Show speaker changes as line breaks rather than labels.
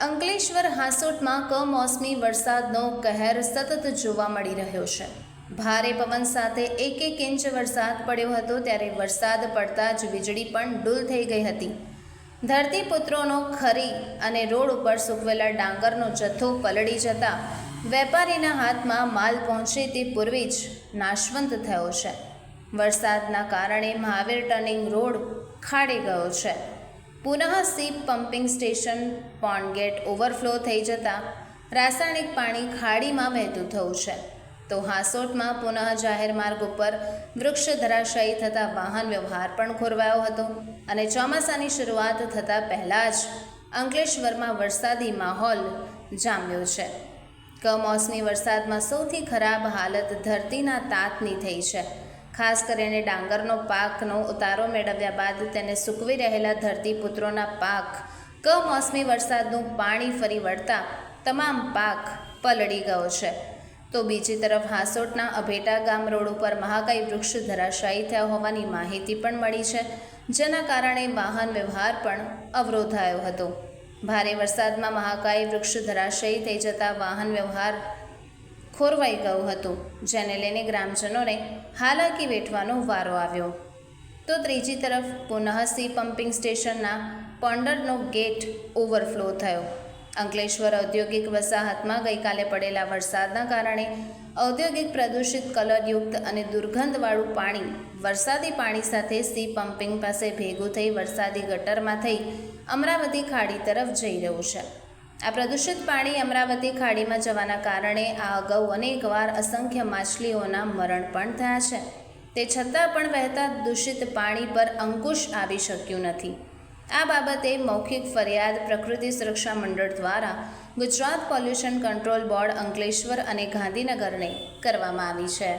અંકલેશ્વર હાંસોટમાં કમોસમી વરસાદનો કહેર સતત જોવા મળી રહ્યો છે. ભારે પવન સાથે એક એક ઇંચ વરસાદ પડ્યો હતો ત્યારે વરસાદ પડતા જ વીજળી પણ ડૂલ થઈ ગઈ હતી. ધરતીપુત્રોનો ખરી અને રોડ ઉપર સૂકવેલા ડાંગરનો જથ્થો પલળી જતા વેપારીના હાથમાં માલ પહોંચે તે પૂર્વે જ નાશવંત થયો છે. વરસાદના કારણે મહાવીર ટર્નિંગ રોડ ખાડી ગયો છે. પુનઃ સીપ pumping station pond gate overflow થઈ જતાં રાસાયણિક પાણી ખાડીમાં વહેતું થયું છે. તો હાંસોટમાં પુનઃ જાહેર માર્ગ ઉપર વૃક્ષ ધરાશાયી થતાં વાહન વ્યવહાર પણ ખોરવાયો હતો અને ચોમાસાની શરૂઆત થતાં પહેલાં જ અંકલેશ્વરમાં વરસાદી માહોલ જામ્યો છે. કમોસમી વરસાદમાં સૌથી ખરાબ હાલત ધરતીના તાતની થઈ છે. ખાસ કરીને ડાંગરનો પાકનો ઉતારો મેળવ્યા બાદ તેને સૂકવી રહેલા ધરતીપુત્રોના પાક, કમોસમી વરસાદનું પાણી ફરી વળતા તમામ પાક પલળી ગયો છે. તો બીજી તરફ હાંસોટના અભેટા ગામ રોડ ઉપર મહાકાય વૃક્ષ ધરાશાયી થયા હોવાની માહિતી પણ મળી છે, જેના કારણે વાહન વ્યવહાર પણ અવરોધાયો હતો. ભારે વરસાદમાં મહાકાય વૃક્ષ ધરાશયી થઈ જતા વાહન વ્યવહાર ખોરવાઈ ગયું હતું, જેને લઈને ગ્રામજનોને હાલાકી વેઠવાનો વારો આવ્યો. તો ત્રીજી તરફ પુનઃ સી પમ્પિંગ સ્ટેશનના પોન્ડરનો ગેટ ઓવરફ્લો થયો. અંકલેશ્વર ઔદ્યોગિક વસાહતમાં ગઈકાલે પડેલા વરસાદના કારણે ઔદ્યોગિક પ્રદૂષિત કલરયુક્ત અને દુર્ગંધવાળું પાણી, વરસાદી પાણી સાથે સી પમ્પિંગ પાસે ભેગું થઈ વરસાદી ગટરમાં થઈ અમરાવતી ખાડી તરફ જઈ રહ્યું છે. આ પ્રદૂષિત પાણી અમરાવતી ખાડીમાં જવાના કારણે આ અગાઉ અનેકવાર અસંખ્ય માછલીઓના મરણ પણ થયા છે. તે છતાં પણ વહેતા દૂષિત પાણી પર અંકુશ આવી શક્યું નથી. આ બાબતે મૌખિક ફરિયાદ પ્રકૃતિ સુરક્ષા મંડળ દ્વારા Gujarat pollution control board Ankleshwar અને ગાંધીનગરને કરવામાં આવી છે.